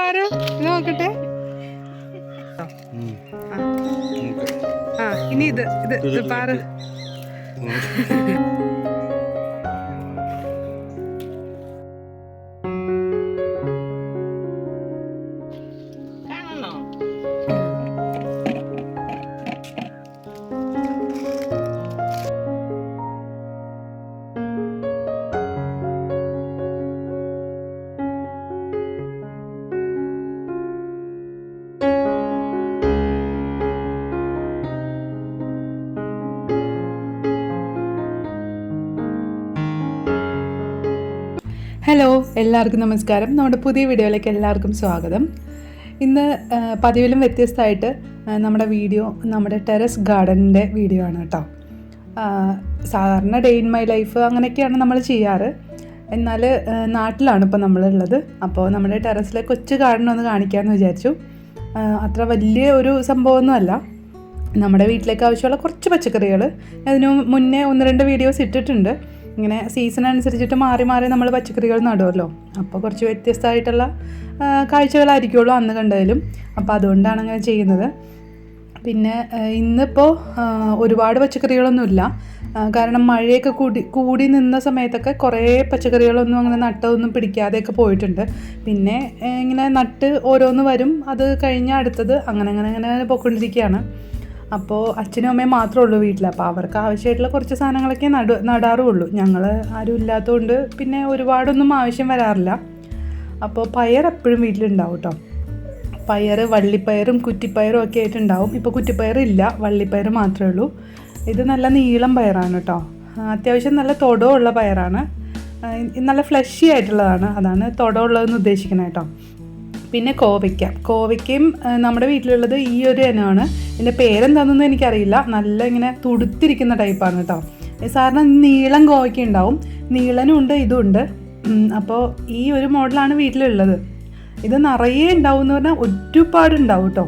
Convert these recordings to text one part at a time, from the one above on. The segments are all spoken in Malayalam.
പാറു നോക്കട്ടെ. ആ ഇനി ഇത് ഇത് പാറു. ഹലോ എല്ലാവർക്കും നമസ്കാരം. നമ്മുടെ പുതിയ വീഡിയോയിലേക്ക് എല്ലാവർക്കും സ്വാഗതം. ഇന്ന് പതിവിലും വ്യത്യസ്തമായിട്ട് നമ്മുടെ വീഡിയോ നമ്മുടെ ടെറസ് ഗാർഡനിന്റെ വീഡിയോ ആണ് കേട്ടോ. സാധാരണ ഡേ ഇൻ മൈ ലൈഫ് അങ്ങനെയൊക്കെയാണ് നമ്മൾ ചെയ്യാറ്. എന്നാൽ നാട്ടിലാണ് ഇപ്പോൾ നമ്മളുള്ളത്. അപ്പോൾ നമ്മുടെ ടെറസിലെ കൊച്ചു ഗാർഡൻ ഒന്ന് കാണിക്കാമെന്ന് വിചാരിച്ചു. അത്ര വലിയ ഒരു സംഭവമൊന്നുമല്ല. നമ്മുടെ വീട്ടിലേക്ക് ആവശ്യമുള്ള കുറച്ച് പച്ചക്കറികൾ അതിനു മുന്നേ ഒന്ന് രണ്ട് വീഡിയോസ് ഇട്ടിട്ടുണ്ട്. ഇങ്ങനെ സീസൺ അനുസരിച്ചിട്ട് മാറി മാറി നമ്മൾ പച്ചക്കറികൾ നടുമല്ലോ അപ്പോൾ കുറച്ച് വ്യത്യസ്തമായിട്ടുള്ള കാഴ്ചകളായിരിക്കുള്ളൂ അന്ന് കണ്ടതിലും. അപ്പോൾ അതുകൊണ്ടാണ് അങ്ങനെ ചെയ്യുന്നത്. പിന്നെ ഇന്നിപ്പോൾ ഒരുപാട് പച്ചക്കറികളൊന്നുമില്ല. കാരണം മഴയൊക്കെ കൂടി കൂടി നിന്ന സമയത്തൊക്കെ കുറേ പച്ചക്കറികളൊന്നും അങ്ങനെ നട്ടതൊന്നും പിടിക്കാതെയൊക്കെ പോയിട്ടുണ്ട്. പിന്നെ ഇങ്ങനെ നട്ട് ഓരോന്ന് വരും. അത് കഴിഞ്ഞ അടുത്തത് അങ്ങനെ അങ്ങനെ അങ്ങനെ പോയിക്കൊണ്ടിരിക്കുകയാണ്. അപ്പോൾ അച്ഛനും അമ്മയും മാത്രമേ ഉള്ളൂ വീട്ടിൽ അപ്പോൾ അവർക്ക് ആവശ്യമായിട്ടുള്ള കുറച്ച് സാധനങ്ങളൊക്കെ നടു നടാറുള്ളൂ. ഞങ്ങൾ ആരും ഇല്ലാത്തതുകൊണ്ട് പിന്നെ ഒരുപാടൊന്നും ആവശ്യം വരാറില്ല. അപ്പോൾ പയർ എപ്പോഴും വീട്ടിലുണ്ടാവും കേട്ടോ പയർ വള്ളിപ്പയറും കുറ്റിപ്പയറും ഒക്കെ ആയിട്ടുണ്ടാവും ഇപ്പോൾ കുറ്റിപ്പയർ ഇല്ല വള്ളിപ്പയർ മാത്രമേ ഉള്ളൂ. ഇത് നല്ല നീളം പയറാണ് കേട്ടോ അത്യാവശ്യം നല്ല തൊടമുള്ള പയറാണ്. നല്ല ഫ്ലഷി ആയിട്ടുള്ളതാണ്. അതാണ് തൊടമുള്ളതെന്ന് ഉദ്ദേശിക്കുന്നത് കേട്ടോ പിന്നെ കോവയ്ക്ക. കോവയ്ക്കയും നമ്മുടെ വീട്ടിലുള്ളത് ഈ ഒരു ഇനമാണ് ഇതിന്റെ പേരെന്താണെന്നൊന്നും എനിക്കറിയില്ല. നല്ല ഇങ്ങനെ തുടുത്തിരിക്കുന്ന ടൈപ്പാണ് കേട്ടോ. സാറിന് നീളം കോവയ്ക്ക ഉണ്ടാവും. നീളനും ഉണ്ട് ഇതും ഉണ്ട്. അപ്പോൾ ഈ ഒരു മോഡലാണ് വീട്ടിലുള്ളത്. ഇത് നിറയെ ഉണ്ടാവും എന്ന് പറഞ്ഞാൽ ഒരുപാട് ഉണ്ടാവും കേട്ടോ.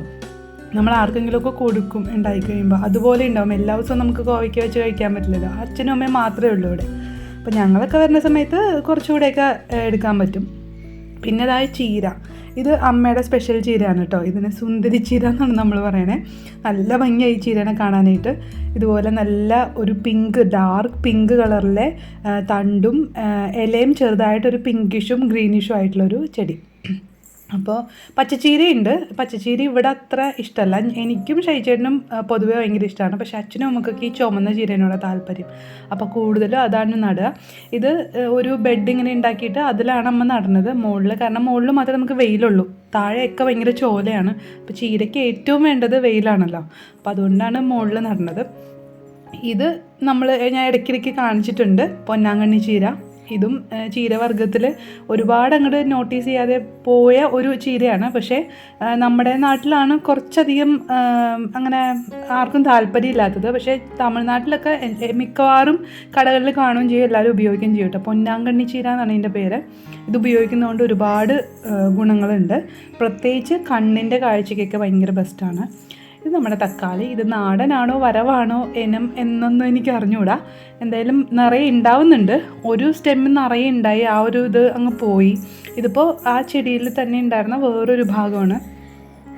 നമ്മൾ ആർക്കെങ്കിലുമൊക്കെ കൊടുക്കും ഉണ്ടായി കഴിയുമ്പോൾ അതുപോലെ ഉണ്ടാവും. എല്ലാ ദിവസവും നമുക്ക് കോവയ്ക്ക വെച്ച് കഴിക്കാൻ പറ്റില്ലല്ലോ. അച്ഛനും അമ്മയും മാത്രമേ ഉള്ളൂ ഇവിടെ. അപ്പോൾ ഞങ്ങളൊക്കെ വരുന്ന സമയത്ത് കുറച്ചുകൂടെയൊക്കെ എടുക്കാൻ പറ്റും. പിന്നെ ഇതായ ചീര. ഇത് അമ്മയുടെ സ്പെഷ്യൽ ചീരയാണ് കേട്ടോ. ഇതിന് സുന്ദരി ചീര എന്നാണ് നമ്മൾ പറയണേ. നല്ല ഭംഗിയായി ചീരനെ കാണാനായിട്ട്. ഇതുപോലെ നല്ല ഒരു പിങ്ക് ഡാർക്ക് പിങ്ക് കളറിലെ തണ്ടും ഇലയും ചെറുതായിട്ടൊരു പിങ്കിഷും ഗ്രീനിഷും ആയിട്ടുള്ളൊരു ചെടി. അപ്പോൾ പച്ചച്ചീരയുണ്ട്. പച്ചച്ചീര ഇവിടെ അത്ര ഇഷ്ടമല്ല എനിക്കും ഷൈചേട്ടനും പൊതുവേ ഭയങ്കര ഇഷ്ടമാണ് പക്ഷെ അച്ഛനും അമ്മക്കൊക്കെ ഈ ചുമന്ന ചീരേനോട് താല്പര്യം. അപ്പോൾ കൂടുതലും അതാണ് നടുക. ഇത് ഒരു ബെഡ് ഇങ്ങനെ ഉണ്ടാക്കിയിട്ട് അതിലാണ് അമ്മ നടന്നത്. മുകളിൽ കാരണം മുകളിൽ മാത്രമേ നമുക്ക് വെയിലുള്ളൂ. താഴെയൊക്കെ ഭയങ്കര ചോലയാണ്. അപ്പോൾ ചീരയ്ക്ക് ഏറ്റവും വേണ്ടത് വെയിലാണല്ലോ. അപ്പോൾ അതുകൊണ്ടാണ് മുകളിൽ നടന്നത്. ഇത് നമ്മൾ ഞാൻ ഇടയ്ക്കിടയ്ക്ക് കാണിച്ചിട്ടുണ്ട്. പൊന്നാങ്കണ്ണി ചീര. ഇതും ചീരവർഗത്തിൽ ഒരുപാട് അങ്ങോട്ട് നോട്ടീസ് ചെയ്യാതെ പോയ ഒരു ചീരയാണ്. പക്ഷേ നമ്മുടെ നാട്ടിലാണ് കുറച്ചധികം അങ്ങനെ ആർക്കും താല്പര്യമില്ലാത്തത്. പക്ഷേ തമിഴ്നാട്ടിലൊക്കെ മിക്കവാറും കടകളിൽ കാണുകയും ചെയ്യും എല്ലാവരും ഉപയോഗിക്കുകയും ചെയ്യും കേട്ടോ. പൊന്നാങ്കണ്ണി ചീര എന്നാണ് ഇതിന്റെ പേര്. ഇത് ഉപയോഗിക്കുന്നതുകൊണ്ട് ഒരുപാട് ഗുണങ്ങളുണ്ട്. പ്രത്യേകിച്ച് കണ്ണിന്റെ കാഴ്ചയ്ക്കൊക്കെ ഭയങ്കര ബെസ്റ്റാണ് ഇത് നമ്മുടെ തക്കാളി. ഇത് നാടനാണോ വരവാണോ ഇനം എന്നൊന്നും എനിക്ക് അറിഞ്ഞുകൂടാ എന്തായാലും നിറയെ ഉണ്ടാവുന്നുണ്ട്. ഒരു സ്റ്റെമ്മിൽ നിറയെ ഉണ്ടായി. ആ ഒരു ഇത് അങ്ങ് പോയി. ഇതിപ്പോൾ ആ ചെടിയിൽ തന്നെ ഉണ്ടായിരുന്ന വേറൊരു ഭാഗമാണ്.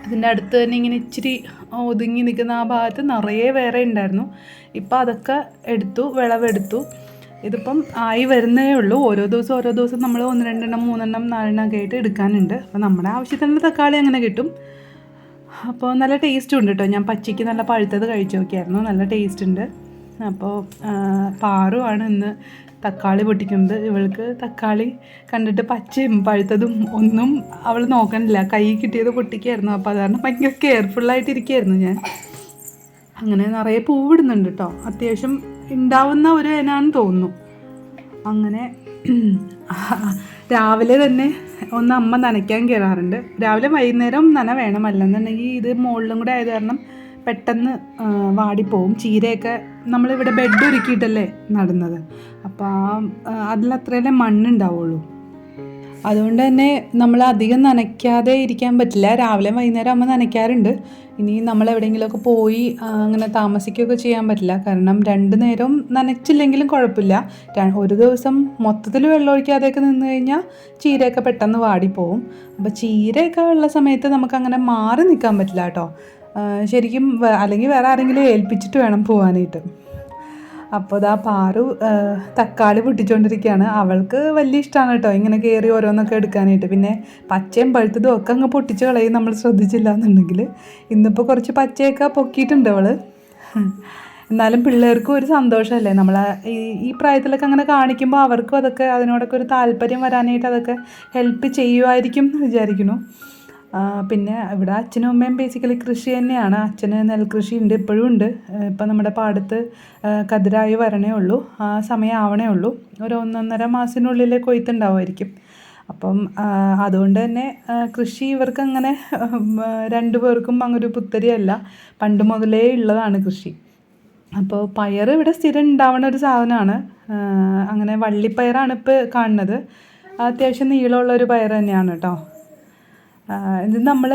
അതിന്റെ അടുത്ത് തന്നെ ഇങ്ങനെ ഇച്ചിരി ഒതുങ്ങി നിൽക്കുന്ന ആ ഭാഗത്ത് നിറയെ വേറെ ഉണ്ടായിരുന്നു. ഇപ്പോൾ അതൊക്കെ എടുത്തു വിളവെടുത്തു. ഇതിപ്പം ആയി വരുന്നേ ഉള്ളൂ. ഓരോ ദിവസം ഓരോ ദിവസം നമ്മൾ ഒന്ന് രണ്ടെണ്ണം മൂന്നെണ്ണം നാലെണ്ണം ഒക്കെ ആയിട്ട് എടുക്കാനുണ്ട്. അപ്പോൾ നമ്മുടെ ആവശ്യത്തിനുള്ള തക്കാളി അങ്ങനെ കിട്ടും. അപ്പോൾ നല്ല ടേസ്റ്റും ഉണ്ട് കേട്ടോ ഞാൻ പച്ചയ്ക്ക് നല്ല പഴുത്തത് കഴിച്ചു നോക്കിയായിരുന്നു. നല്ല ടേസ്റ്റ് ഉണ്ട്. അപ്പോൾ പാറുവാണ് ഇന്ന് തക്കാളി പൊട്ടിക്കുന്നത്. ഇവൾക്ക് തക്കാളി കണ്ടിട്ട് പച്ചയും പഴുത്തതും ഒന്നും അവൾ നോക്കണില്ല. കൈ കിട്ടിയത് പൊട്ടിക്കായിരുന്നു. അപ്പോൾ അത് കാരണം ഭയങ്കര കെയർഫുള്ളായിട്ട് ഇരിക്കുകയായിരുന്നു ഞാൻ. അങ്ങനെ നിറയെ പൂവിടുന്നുണ്ട് കേട്ടോ അത്യാവശ്യം ഉണ്ടാവുന്ന ഒരു ഇനാന്ന് തോന്നുന്നു. അങ്ങനെ രാവിലെ തന്നെ ഒന്ന് അമ്മ നനയ്ക്കാൻ കയറാറുണ്ട്. രാവിലെ വൈകുന്നേരം നന വേണം. അല്ലെന്നുണ്ടെങ്കിൽ ഇത് മുകളിലും കൂടെ ആയത് കാരണം പെട്ടെന്ന് വാടിപ്പോവും. ചീരയൊക്കെ നമ്മളിവിടെ ബെഡ് ഒരുക്കിയിട്ടല്ലേ നടുന്നത്. അപ്പോൾ ആ അതിലത്രയല്ലേ മണ്ണുണ്ടാവുള്ളൂ. അതുകൊണ്ട് തന്നെ നമ്മൾ അധികം നനയ്ക്കാതെ ഇരിക്കാൻ പറ്റില്ല. രാവിലെ വൈകുന്നേരം ആകുമ്പോൾ നനയ്ക്കാറുണ്ട്. ഇനി നമ്മൾ എവിടെയെങ്കിലുമൊക്കെ പോയി അങ്ങനെ താമസിക്കുകയൊക്കെ ചെയ്യാൻ പറ്റില്ല. കാരണം രണ്ട് നേരവും നനച്ചില്ലെങ്കിലും കുഴപ്പമില്ല. ഒരു ദിവസം മൊത്തത്തിൽ വെള്ളം ഒഴിക്കാതെയൊക്കെ നിന്ന് കഴിഞ്ഞാൽ ചീരയൊക്കെ പെട്ടെന്ന് വാടിപ്പോവും. അപ്പോൾ ചീരയൊക്കെ ഉള്ള സമയത്ത് നമുക്ക് അങ്ങനെ മാറി നിൽക്കാൻ പറ്റില്ല കേട്ടോ. ശരിക്കും അല്ലെങ്കിൽ വേറെ ആരെങ്കിലും ഏൽപ്പിച്ചിട്ട് വേണം പോകാനായിട്ട് അപ്പോൾ ഇതാ പാറു തക്കാളി പൊട്ടിച്ചുകൊണ്ടിരിക്കുകയാണ് അവൾക്ക് വലിയ ഇഷ്ടമാണ് കേട്ടോ ഇങ്ങനെ കയറി ഓരോന്നൊക്കെ എടുക്കാനായിട്ട്. പിന്നെ പച്ചയും പഴുത്തതും ഒക്കെ അങ്ങ് പൊട്ടിച്ച് കളയും നമ്മൾ ശ്രദ്ധിച്ചില്ല എന്നുണ്ടെങ്കിൽ. ഇന്നിപ്പോൾ കുറച്ച് പച്ചയൊക്കെ പൊക്കിയിട്ടുണ്ട് അവൾ എന്നാലും പിള്ളേർക്കും ഒരു സന്തോഷമല്ലേ? നമ്മൾ ഈ ഈ പ്രായത്തിലൊക്കെ അങ്ങനെ കാണിക്കുമ്പോൾ അവർക്കും അതൊക്കെ അതിനോടൊക്കെ ഒരു താല്പര്യം വരാനായിട്ട് അതൊക്കെ ഹെൽപ്പ് ചെയ്യുമായിരിക്കും എന്ന് വിചാരിക്കുന്നു. പിന്നെ ഇവിടെ അച്ഛനും അമ്മയും ബേസിക്കലി കൃഷി തന്നെയാണ്. അച്ഛന് നെൽകൃഷി ഉണ്ട് ഇപ്പോഴും ഉണ്ട്. ഇപ്പം നമ്മുടെ പാടത്ത് കതിരായി വരണേ ഉള്ളൂ. ആ സമയം ആവണേ ഉള്ളൂ. ഒരു ഒന്നൊന്നര മാസത്തിനുള്ളിൽ കൊയ്ത്തുണ്ടാവുമായിരിക്കും. അപ്പം അതുകൊണ്ട് തന്നെ കൃഷി ഇവർക്ക് അങ്ങനെ രണ്ടു പേർക്കും അങ്ങൊരു പുത്തരിയല്ല. പണ്ട് മുതലേ ഉള്ളതാണ് കൃഷി. അപ്പോൾ പയർ ഇവിടെ സ്ഥിരം ഉണ്ടാവുന്ന ഒരു സാധനമാണ്. അങ്ങനെ വള്ളിപ്പയറാണ് ഇപ്പോൾ കാണുന്നത്. അത്യാവശ്യം നീളമുള്ള ഒരു പയർ തന്നെയാണ് കേട്ടോ. ഇത് നമ്മൾ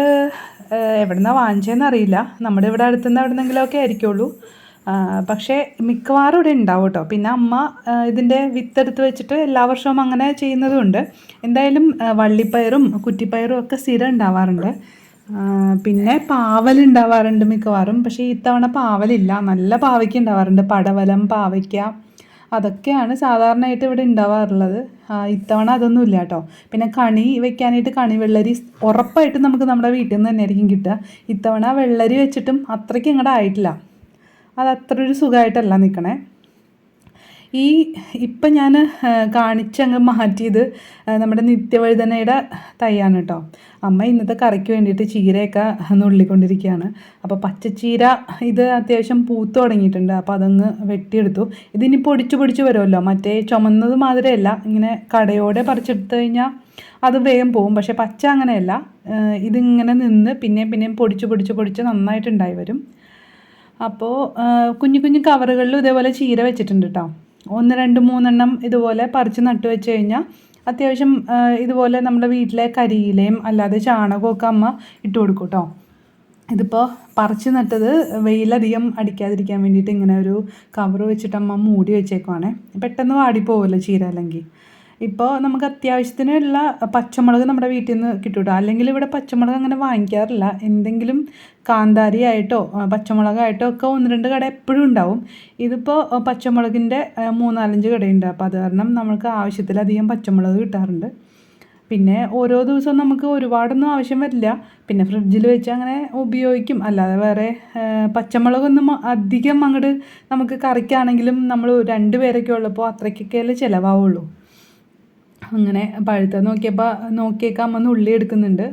എവിടുന്നാണ് വാങ്ങിച്ചതെന്ന് അറിയില്ല. നമ്മുടെ ഇവിടെ അടുത്തുനിന്ന് എവിടുന്നെങ്കിലുമൊക്കെ ആയിരിക്കുള്ളൂ. ആ, പക്ഷേ മിക്കവാറും ഇവിടെ ഉണ്ടാവും കേട്ടോ. പിന്നെ അമ്മ ഇതിന്റെ വിത്തെടുത്ത് വെച്ചിട്ട് എല്ലാ വർഷവും അങ്ങനെ ചെയ്യുന്നതുണ്ട്. എന്തായാലും വള്ളിപ്പയറും കുറ്റിപ്പയറും ഒക്കെ സ്ഥിരം ഉണ്ടാവാറുണ്ട്. പിന്നെ പാവൽ ഉണ്ടാവാറുണ്ട് മിക്കവാറും. പക്ഷേ ഇത്തവണ പാവലില്ല. നല്ല പാവയ്ക്ക ഉണ്ടാവാറുണ്ട്. പടവലം പാവയ്ക്ക അതൊക്കെയാണ് സാധാരണയായിട്ട് ഇവിടെ ഉണ്ടാവാറുള്ളത്. ഇത്തവണ അതൊന്നും ഇല്ല കേട്ടോ. പിന്നെ കണി വെക്കാനായിട്ട് കണി വെള്ളരി ഉറപ്പായിട്ടും നമുക്ക് നമ്മുടെ വീട്ടിൽ നിന്ന് തന്നെയായിരിക്കും കിട്ടുക. ഇത്തവണ വെള്ളരി വെച്ചിട്ടും അത്രയ്ക്ക് ഇങ്ങോട്ട് ആയിട്ടില്ല. അത് അത്ര ഒരു സുഖമായിട്ടല്ല നിൽക്കണേ ഈ ഇപ്പം ഞാൻ കാണിച്ചങ്ങ് മാറ്റിയത് നമ്മുടെ നിത്യവഴുതനയുടെ തൈയാണ് കേട്ടോ. അമ്മ ഇന്നത്തെ കറിക്ക് വേണ്ടിയിട്ട് ചീരയൊക്കെ നുള്ളിക്കൊണ്ടിരിക്കുകയാണ് അപ്പോൾ പച്ചച്ചീര ഇത് അത്യാവശ്യം പൂത്ത് തുടങ്ങിയിട്ടുണ്ട്. അപ്പോൾ അതങ്ങ് വെട്ടിയെടുത്തു. ഇതിനി പൊടിച്ച് പൊടിച്ച് വരുമല്ലോ. മറ്റേ ചുമന്നത് മാതിരിയല്ല. ഇങ്ങനെ കടയോടെ പറിച്ചെടുത്ത് കഴിഞ്ഞാൽ അത് വേഗം പോവും. പക്ഷേ പച്ച അങ്ങനെയല്ല. ഇതിങ്ങനെ നിന്ന് പിന്നെയും പിന്നെയും പൊടിച്ച് പൊടിച്ച് പൊടിച്ച് നന്നായിട്ടുണ്ടായി വരും. അപ്പോൾ കുഞ്ഞു കുഞ്ഞു കവറുകളിലും ഇതേപോലെ ചീര വെച്ചിട്ടുണ്ട് കേട്ടോ. ഒന്ന് രണ്ട് മൂന്നെണ്ണം ഇതുപോലെ പറിച്ച് നട്ടു വെച്ച് കഴിഞ്ഞാൽ അത്യാവശ്യം ഇതുപോലെ നമ്മുടെ വീട്ടിലെ കരിയിലയും അല്ലാതെ ചാണകമൊക്കെ അമ്മ ഇട്ട് കൊടുക്കും കേട്ടോ ഇതിപ്പോൾ പറിച്ച് നട്ടത് വെയിലധികം അടിക്കാതിരിക്കാൻ വേണ്ടിയിട്ട് ഇങ്ങനെ ഒരു കവർ വെച്ചിട്ട് അമ്മ മൂടി വെച്ചേക്കുവാണേ. പെട്ടെന്ന് വാടിപ്പോവുമല്ലോ ചീര അല്ലെങ്കിൽ. ഇപ്പോൾ നമുക്ക് അത്യാവശ്യത്തിനുള്ള പച്ചമുളക് നമ്മുടെ വീട്ടിൽ നിന്ന് കിട്ടും അല്ലെങ്കിൽ ഇവിടെ പച്ചമുളക് അങ്ങനെ വാങ്ങിക്കാറില്ല. എന്തെങ്കിലും കാന്താരി ആയിട്ടോ ആ, പച്ചമുളകായിട്ടോ ഒക്കെ ഒന്ന് രണ്ട് കട എപ്പോഴും ഉണ്ടാവും. ഇതിപ്പോൾ പച്ചമുളകിന്റെ മൂന്നാലഞ്ച് കടയുണ്ട്. അപ്പോൾ അത് കാരണം നമുക്ക് ആവശ്യത്തിലധികം പച്ചമുളക് കിട്ടാറുണ്ട്. പിന്നെ ഓരോ ദിവസവും നമുക്ക് ഒരുപാടൊന്നും ആവശ്യം വരില്ല. പിന്നെ ഫ്രിഡ്ജിൽ വെച്ച് അങ്ങനെ ഉപയോഗിക്കും. അല്ലാതെ വേറെ പച്ചമുളകൊന്നും അധികം അങ്ങോട്ട് നമുക്ക് കറിക്കാണെങ്കിലും നമ്മൾ രണ്ട് പേരൊക്കെ ഉള്ളപ്പോൾ അത്രയ്ക്കൊക്കെയല്ലേ ചിലവാവുള്ളൂ. അങ്ങനെ പഴുത്ത നോക്കിയപ്പോൾ നോക്കിയേക്കാൻ അമ്മ ഉള്ളി എടുക്കുന്നുണ്ട്.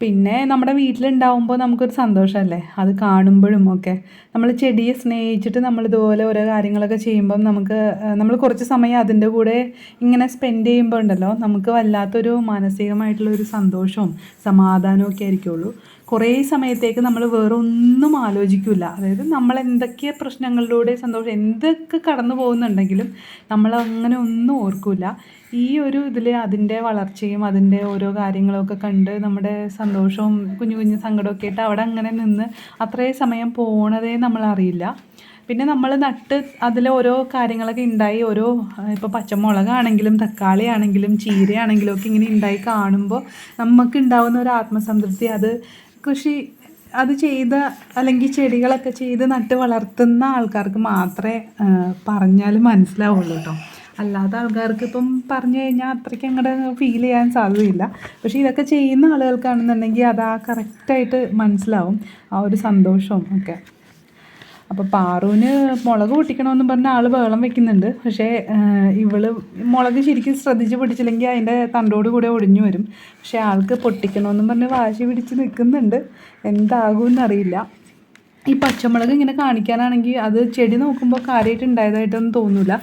പിന്നെ നമ്മുടെ വീട്ടിലുണ്ടാവുമ്പോൾ നമുക്കൊരു സന്തോഷമല്ലേ അത് കാണുമ്പോഴും ഒക്കെ. നമ്മൾ ചെടിയെ സ്നേഹിച്ചിട്ട് നമ്മൾ ഇതുപോലെ ഓരോ കാര്യങ്ങളൊക്കെ ചെയ്യുമ്പം നമുക്ക് നമ്മൾ കുറച്ച് സമയം അതിന്റെ കൂടെ ഇങ്ങനെ സ്പെൻഡ് ചെയ്യുമ്പോൾ ഉണ്ടല്ലോ നമുക്ക് വല്ലാത്തൊരു മാനസികമായിട്ടുള്ള ഒരു സന്തോഷവും സമാധാനവും ഒക്കെ ആയിരിക്കുള്ളൂ. കുറേ സമയത്തേക്ക് നമ്മൾ വേറെ ഒന്നും ആലോചിക്കില്ല അതായത് നമ്മൾ എന്തൊക്കെ പ്രശ്നങ്ങളിലൂടെ സന്തോഷം എന്തൊക്കെ കടന്നു പോകുന്നുണ്ടെങ്കിലും നമ്മൾ അങ്ങനെ ഒന്നും ഓർക്കില്ല ഈ ഒരു ഇതിൽ അതിന്റെ വളർച്ചയും അതിന്റെ ഓരോ കാര്യങ്ങളൊക്കെ കണ്ട് നമ്മുടെ സന്തോഷവും കുഞ്ഞു കുഞ്ഞു സങ്കടമൊക്കെ ആയിട്ട് അവിടെ അങ്ങനെ നിന്ന് അത്രയും സമയം പോണതേ നമ്മളറിയില്ല. പിന്നെ നമ്മൾ നട്ട് അതിൽ ഓരോ കാര്യങ്ങളൊക്കെ ഉണ്ടായി ഓരോ ഇപ്പോൾ പച്ചമുളകാണെങ്കിലും തക്കാളി ആണെങ്കിലും ചീരയാണെങ്കിലും ഒക്കെ ഇങ്ങനെ ഉണ്ടായി കാണുമ്പോൾ നമുക്ക് ഉണ്ടാകുന്ന ഒരു ആത്മസംതൃപ്തി അത് കൃഷി അത് ചെയ്ത അല്ലെങ്കിൽ ചെടികളൊക്കെ ചെയ്ത് നട്ട് വളർത്തുന്ന ആൾക്കാർക്ക് മാത്രമേ പറഞ്ഞാൽ മനസ്സിലാവുള്ളൂ കേട്ടോ അല്ലാത്ത ആൾക്കാർക്ക് ഇപ്പം പറഞ്ഞു കഴിഞ്ഞാൽ അത്രയ്ക്ക് അങ്ങോട്ട് ഫീൽ ചെയ്യാൻ സാധ്യതയില്ല. പക്ഷേ ഇതൊക്കെ ചെയ്യുന്ന ആളുകൾക്കാണെന്നുണ്ടെങ്കിൽ അത് ആ കറക്റ്റായിട്ട് മനസ്സിലാവും ആ ഒരു സന്തോഷവും ഒക്കെ. അപ്പോൾ പാറുവിന് മുളക് പൊട്ടിക്കണമെന്ന് പറഞ്ഞ ആൾ വേളം വെക്കുന്നുണ്ട്. പക്ഷേ ഇവൾ മുളക് ശരിക്കും ശ്രദ്ധിച്ച് പിടിച്ചില്ലെങ്കിൽ അതിന്റെ തണ്ടോട് കൂടെ ഒടിഞ്ഞു വരും. പക്ഷേ ആൾക്ക് പൊട്ടിക്കണമെന്നും പറഞ്ഞ് വാശി പിടിച്ച് നിൽക്കുന്നുണ്ട്. എന്താകുമെന്നറിയില്ല ഈ പച്ചമുളക് ഇങ്ങനെ കാണിക്കാനാണെങ്കിൽ അത് ചെടി നോക്കുമ്പോൾ കാര്യമായിട്ട് ഉണ്ടായതായിട്ടൊന്നും തോന്നില്ല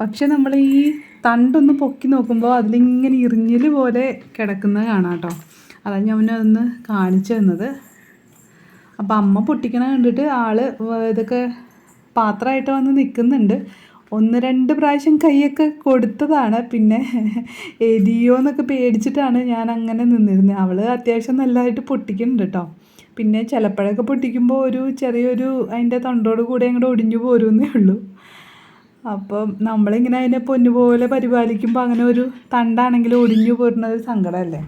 പക്ഷെ നമ്മൾ ഈ തണ്ടൊന്ന് പൊക്കി നോക്കുമ്പോൾ അതിലിങ്ങനെ ഇറിഞ്ഞിൽ പോലെ കിടക്കുന്നത് കാണാം കേട്ടോ. അതാണ് ഞാൻ അതൊന്ന് കാണിച്ചു തന്നത്. അപ്പം അമ്മ പൊട്ടിക്കണ കണ്ടിട്ട് ആൾ ഇതൊക്കെ പാത്രമായിട്ട് വന്ന് നിൽക്കുന്നുണ്ട് ഒന്ന് രണ്ട് പ്രാവശ്യം കൈയൊക്കെ കൊടുത്തതാണ്. പിന്നെ എരിയോ എന്നൊക്കെ പേടിച്ചിട്ടാണ് ഞാൻ അങ്ങനെ നിന്നിരുന്നത്. അവൾ അത്യാവശ്യം നല്ലതായിട്ട് പൊട്ടിക്കുന്നുണ്ട് കേട്ടോ പിന്നെ ചിലപ്പോഴൊക്കെ പൊട്ടിക്കുമ്പോൾ ഒരു ചെറിയൊരു അതിന്റെ തൊണ്ടോട് കൂടെ അങ്ങോട്ട് ഒടിഞ്ഞു പോരുമെന്നേ ഉള്ളൂ. അപ്പം നമ്മളിങ്ങനെ അതിനെ പൊന്നുപോലെ പരിപാലിക്കുമ്പോൾ അങ്ങനെ ഒരു തണ്ടാണെങ്കിൽ ഒടിഞ്ഞു പോരുന്നത് സങ്കടമല്ലേ?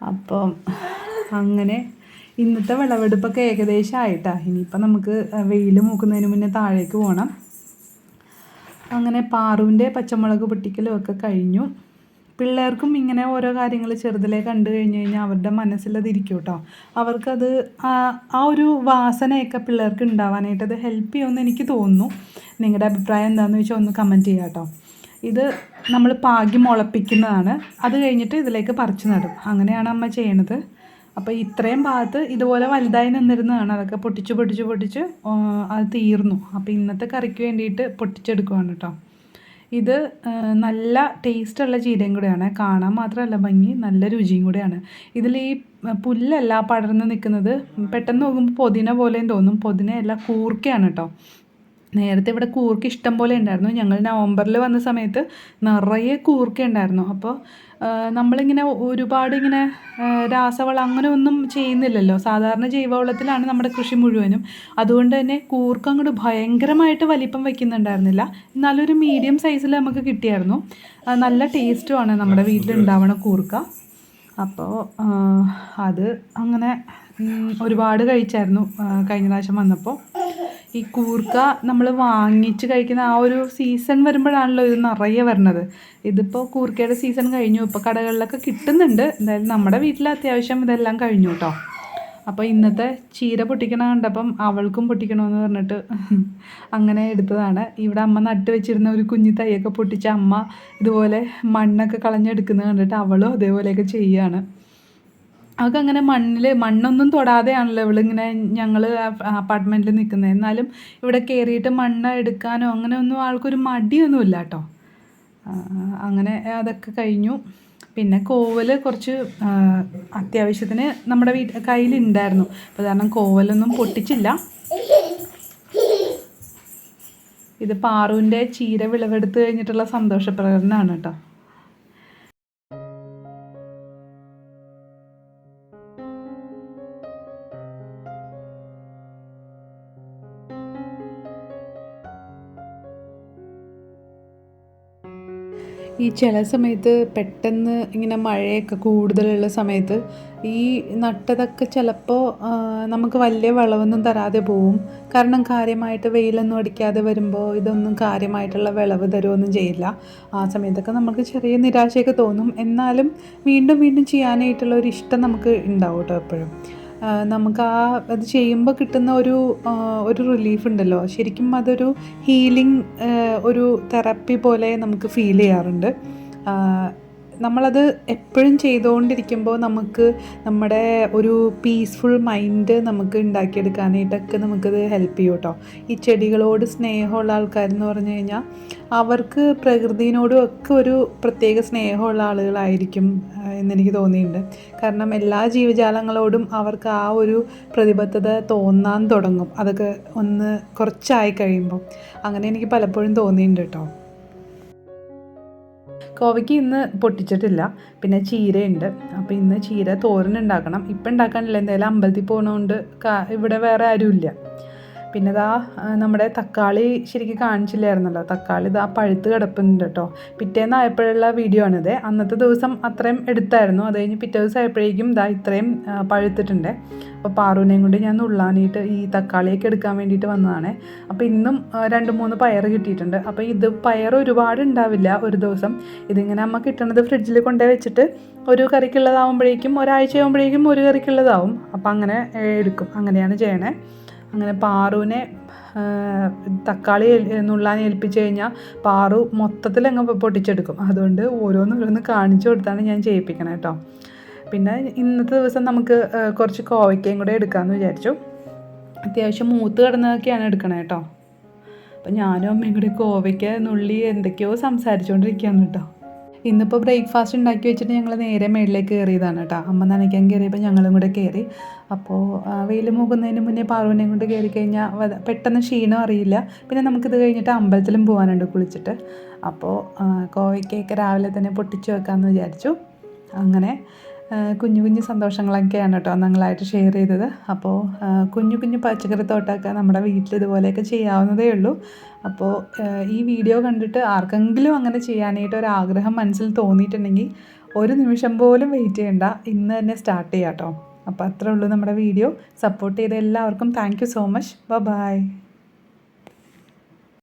അപ്പം അങ്ങനെ ഇന്നത്തെ വിളവെടുപ്പൊക്കെ ഏകദേശം ആയിട്ടാണ് ഇനിയിപ്പോൾ നമുക്ക് വെയിൽ മൂക്കുന്നതിന് മുന്നേ താഴേക്ക് പോകണം അങ്ങനെ പാറുവിന്റെ പച്ചമുളക് പൊട്ടിക്കലും ഒക്കെ കഴിഞ്ഞു. പിള്ളേർക്കും ഇങ്ങനെ ഓരോ കാര്യങ്ങൾ ചെറുതിലേ കണ്ടു കഴിഞ്ഞ് കഴിഞ്ഞാൽ അവരുടെ മനസ്സിലത് ഇരിക്കും കേട്ടോ അവർക്കത് ആ ഒരു വാസനയൊക്കെ പിള്ളേർക്ക് ഉണ്ടാവാനായിട്ട് അത് ഹെൽപ്പ് ചെയ്യുമെന്ന് എനിക്ക് തോന്നുന്നു. നിങ്ങളുടെ അഭിപ്രായം എന്താണെന്ന് വെച്ചാൽ ഒന്ന് കമന്റ് ചെയ്യാം കേട്ടോ ഇത് നമ്മൾ പാകി മുളപ്പിക്കുന്നതാണ്. അത് കഴിഞ്ഞിട്ട് ഇതിലേക്ക് പറിച്ചു നടും. അങ്ങനെയാണ് അമ്മ ചെയ്യണത്. അപ്പോൾ ഇത്രയും ഭാഗത്ത് ഇതുപോലെ വലുതായി നിന്നിരുന്നതാണ്. അതൊക്കെ പൊട്ടിച്ച് പൊട്ടിച്ച് പൊട്ടിച്ച് അത് തീർന്നു. അപ്പോൾ ഇന്നത്തെ കറിക്ക് വേണ്ടിയിട്ട് പൊട്ടിച്ചെടുക്കുവാണ് കേട്ടോ. ഇത് നല്ല ടേസ്റ്റുള്ള ചീരയും കൂടെയാണ്. കാണാൻ മാത്രമല്ല ഭംഗി നല്ല രുചിയും കൂടെയാണ്. ഇതിൽ ഈ പുല്ലല്ല പടർന്ന് നിൽക്കുന്നത് പെട്ടെന്ന് നോക്കുമ്പോൾ പൊതിന പോലെയും തോന്നും. പൊതിനയല്ല കൂർക്കയാണ് കേട്ടോ. നേരത്തെ ഇവിടെ കൂർക്ക ഇഷ്ടം പോലെ ഉണ്ടായിരുന്നു. ഞങ്ങൾ നവംബറിൽ വന്ന സമയത്ത് നിറയെ കൂർക്ക ഉണ്ടായിരുന്നു. അപ്പോൾ നമ്മളിങ്ങനെ ഒരുപാട് ഇങ്ങനെ രാസവളം അങ്ങനെ ഒന്നും ചെയ്യുന്നില്ലല്ലോ. സാധാരണ ജൈവവളത്തിലാണ് നമ്മുടെ കൃഷി മുഴുവനും. അതുകൊണ്ട് തന്നെ കൂർക്ക അങ്ങോട്ട് ഭയങ്കരമായിട്ട് വലിപ്പം വയ്ക്കുന്നുണ്ടായിരുന്നില്ല എന്നാലും ഒരു മീഡിയം സൈസിൽ നമുക്ക് കിട്ടിയായിരുന്നു. നല്ല ടേസ്റ്റുമാണ് നമ്മുടെ വീട്ടിലുണ്ടാവണ കൂർക്ക. അപ്പോൾ അത് അങ്ങനെ ഒരുപാട് കഴിച്ചായിരുന്നു കഴിഞ്ഞ പ്രാവശ്യം വന്നപ്പോൾ ഈ കൂർക്ക നമ്മൾ വാങ്ങിച്ച് കഴിക്കുന്ന ആ ഒരു സീസൺ വരുമ്പോഴാണല്ലോ ഇത് നിറയെ വരണത്. ഇതിപ്പോൾ കൂർക്കയുടെ സീസൺ കഴിഞ്ഞു ഇപ്പോൾ കടകളിലൊക്കെ കിട്ടുന്നുണ്ട്. എന്തായാലും നമ്മുടെ വീട്ടിൽ അത്യാവശ്യം ഇതെല്ലാം കഴിഞ്ഞു കേട്ടോ അപ്പോൾ ഇന്നത്തെ ചീര പൊട്ടിക്കണ കണ്ടപ്പം അവൾക്കും പൊട്ടിക്കണമെന്ന് പറഞ്ഞിട്ട് അങ്ങനെ എടുത്തതാണ്. ഇവിടെ അമ്മ നട്ട് വെച്ചിരുന്ന ഒരു കുഞ്ഞി തൈയൊക്കെ പൊട്ടിച്ച അമ്മ ഇതുപോലെ മണ്ണൊക്കെ കളഞ്ഞെടുക്കുന്നത് കണ്ടിട്ട് അവളും അതേപോലെയൊക്കെ ചെയ്യുകയാണ് അവൾക്ക് അങ്ങനെ മണ്ണിൽ മണ്ണൊന്നും തൊടാതെയാണല്ലോ ഇവളിങ്ങനെ ഞങ്ങൾ അപ്പാർട്ട്മെന്റിൽ നിൽക്കുന്നത് എന്നാലും ഇവിടെ കയറിയിട്ട് മണ്ണ് എടുക്കാനോ അങ്ങനെ ഒന്നും ആൾക്കൊരു മടിയൊന്നുമില്ല കേട്ടോ അങ്ങനെ അതൊക്കെ കഴിഞ്ഞു. പിന്നെ കോവൽ കുറച്ച് അത്യാവശ്യത്തിന് നമ്മുടെ വീട്ട് കയ്യിലുണ്ടായിരുന്നു. അപ്പോൾ കാരണം കോവലൊന്നും പൊട്ടിച്ചില്ല. ഇത് പാറുവിന്റെ ചീര വിളവെടുത്ത് കഴിഞ്ഞിട്ടുള്ള സന്തോഷപ്രകടനമാണ് കേട്ടോ. ഈ ചില സമയത്ത് പെട്ടെന്ന് ഇങ്ങനെ മഴയൊക്കെ കൂടുതലുള്ള സമയത്ത് ഈ നട്ടതൊക്കെ ചിലപ്പോൾ നമുക്ക് വലിയ വിളവൊന്നും തരാതെ പോവും. കാരണം കാര്യമായിട്ട് വെയിലൊന്നും അടിക്കാതെ വരുമ്പോൾ ഇതൊന്നും കാര്യമായിട്ടുള്ള വിളവ് തരുമൊന്നും ചെയ്യില്ല. ആ സമയത്തൊക്കെ നമുക്ക് ചെറിയ നിരാശയൊക്കെ തോന്നും. എന്നാലും വീണ്ടും വീണ്ടും ചെയ്യാനായിട്ടുള്ള ഒരു ഇഷ്ടം നമുക്ക് ഉണ്ടാവും കേട്ടോ എപ്പോഴും. നമുക്ക് ആ അത് ചെയ്യുമ്പോൾ കിട്ടുന്ന ഒരു ഒരു റിലീഫ് ഉണ്ടല്ലോ. ശരിക്കും അതൊരു ഹീലിംഗ് ഒരു തെറപ്പി പോലെ നമുക്ക് ഫീൽ ചെയ്യാറുണ്ട്. നമ്മളത് എപ്പോഴും ചെയ്തുകൊണ്ടിരിക്കുമ്പോൾ നമുക്ക് നമ്മുടെ ഒരു പീസ്ഫുൾ മൈൻഡ് നമുക്ക് ഉണ്ടാക്കിയെടുക്കാനായിട്ടൊക്കെ നമുക്കത് ഹെൽപ്പ് ചെയ്യും കേട്ടോ. ഈ ചെടികളോട് സ്നേഹമുള്ള ആൾക്കാരെന്ന് പറഞ്ഞു കഴിഞ്ഞാൽ അവർക്ക് പ്രകൃതിനോടും ഒക്കെ ഒരു പ്രത്യേക സ്നേഹമുള്ള ആളുകളായിരിക്കും എന്നെനിക്ക് തോന്നിയിട്ടുണ്ട്. കാരണം എല്ലാ ജീവജാലങ്ങളോടും അവർക്ക് ആ ഒരു പ്രതിബദ്ധത തോന്നാൻ തുടങ്ങും. അതൊക്കെ ഒന്ന് കുറച്ചായി കഴിയുമ്പോൾ. അങ്ങനെ എനിക്ക് പലപ്പോഴും തോന്നിയിട്ടുണ്ട് കേട്ടോ. കോവയ്ക്ക് ഇന്ന് പൊട്ടിച്ചിട്ടില്ല. പിന്നെ ചീരയുണ്ട്. അപ്പോൾ ഇന്ന് ചീര തോരൻ ഉണ്ടാക്കണം. ഇപ്പം ഉണ്ടാക്കാനില്ല. എന്തായാലും അമ്പലത്തിൽ പോകണതുകൊണ്ട് ഇവിടെ വേറെ ആരുമില്ല. പിന്നെ ഇതാ നമ്മുടെ തക്കാളി ശരിക്കും കാണിച്ചില്ലായിരുന്നല്ലോ. തക്കാളി ഇതാ പഴുത്ത് കിടപ്പുന്നുണ്ട് കേട്ടോ പിറ്റേന്നായപ്പോഴുള്ള വീഡിയോ ആണിത്. അന്നത്തെ ദിവസം അത്രയും എടുത്തായിരുന്നു. അത് കഴിഞ്ഞ് പിറ്റേ ദിവസം ആയപ്പോഴേക്കും ഇതാ ഇത്രയും പഴുത്തിട്ടുണ്ട്. അപ്പോൾ പാറുവിനെയും കൊണ്ട് ഞാൻ നുള്ളാനായിട്ട് ഈ തക്കാളിയൊക്കെ എടുക്കാൻ വേണ്ടിയിട്ട് വന്നതാണ്. അപ്പോൾ ഇന്നും രണ്ട് മൂന്ന് പയർ കിട്ടിയിട്ടുണ്ട്. അപ്പോൾ ഇത് പയർ ഒരുപാട് ഉണ്ടാവില്ല ഒരു ദിവസം. ഇതിങ്ങനെ അമ്മ കിട്ടണത് ഫ്രിഡ്ജിൽ കൊണ്ടുപോയി വെച്ചിട്ട് ഒരു കറിക്കുള്ളതാവുമ്പോഴേക്കും ഒരാഴ്ച ആകുമ്പോഴേക്കും ഒരു കറിക്കുള്ളതാവും. അപ്പോൾ അങ്ങനെ എടുക്കും. അങ്ങനെയാണ് ചെയ്യണേ. അങ്ങനെ പാറുവിനെ തക്കാളി നുള്ളാൻ ഏൽപ്പിച്ച് കഴിഞ്ഞാൽ പാറു മൊത്തത്തിൽ അങ്ങ് പൊട്ടിച്ചെടുക്കും. അതുകൊണ്ട് ഓരോന്ന് ഓരോന്ന് കാണിച്ചു കൊടുത്താണ് ഞാൻ ചെയ്യിപ്പിക്കണേ കേട്ടോ പിന്നെ ഇന്നത്തെ ദിവസം നമുക്ക് കുറച്ച് കോവയ്ക്കയും കൂടെ എടുക്കാമെന്ന് വിചാരിച്ചു. അത്യാവശ്യം മൂത്ത് കിടന്നതൊക്കെയാണ് എടുക്കണേ കേട്ടോ അപ്പം ഞാനും അമ്മയും കൂടി കോവയ്ക്ക നുള്ളി എന്തൊക്കെയോ സംസാരിച്ചുകൊണ്ടിരിക്കുകയാണ് കേട്ടോ ഇന്നിപ്പോൾ ബ്രേക്ക്ഫാസ്റ്റ് ഉണ്ടാക്കി വെച്ചിട്ട് ഞങ്ങൾ നേരെ മേളിലേക്ക് കയറിയതാണ് കേട്ടോ. അമ്മ നനയ്ക്കാൻ കയറിയപ്പോൾ ഞങ്ങളും കൂടെ കയറി. അപ്പോൾ വെയിൽ മുകുന്നതിന് മുന്നേ പാറുവിനെയും കൊണ്ട് കയറി കഴിഞ്ഞാൽ പെട്ടെന്ന് ക്ഷീണം അറിയില്ല. പിന്നെ നമുക്കിത് കഴിഞ്ഞിട്ട് അമ്പലത്തിലും പോകാനുണ്ട് കുളിച്ചിട്ട്. അപ്പോൾ കോവയ്ക്കൊക്കെ രാവിലെ തന്നെ പൊട്ടിച്ചു വെക്കാമെന്ന് വിചാരിച്ചു. അങ്ങനെ കുഞ്ഞു കുഞ്ഞു സന്തോഷങ്ങളൊക്കെയാണ് കേട്ടോ ഞങ്ങളായിട്ട് ഷെയർ ചെയ്തത്. അപ്പോൾ കുഞ്ഞു കുഞ്ഞു പച്ചക്കറി തോട്ടമൊക്കെ നമ്മുടെ വീട്ടിൽ ഇതുപോലെയൊക്കെ ചെയ്യാവുന്നതേ ഉള്ളൂ. അപ്പോൾ ഈ വീഡിയോ കണ്ടിട്ട് ആർക്കെങ്കിലും അങ്ങനെ ചെയ്യാനായിട്ട് ഒരു ആഗ്രഹം മനസ്സിൽ തോന്നിയിട്ടുണ്ടെങ്കിൽ ഒരു നിമിഷം പോലും വെയിറ്റ് ചെയ്യണ്ട. ഇന്ന് തന്നെ സ്റ്റാർട്ട് ചെയ്യാം കേട്ടോ. അപ്പോൾ അത്രേ ഉള്ളൂ നമ്മുടെ വീഡിയോ. സപ്പോർട്ട് ചെയ്ത എല്ലാവർക്കും താങ്ക് സോ മച്ച് ബൈ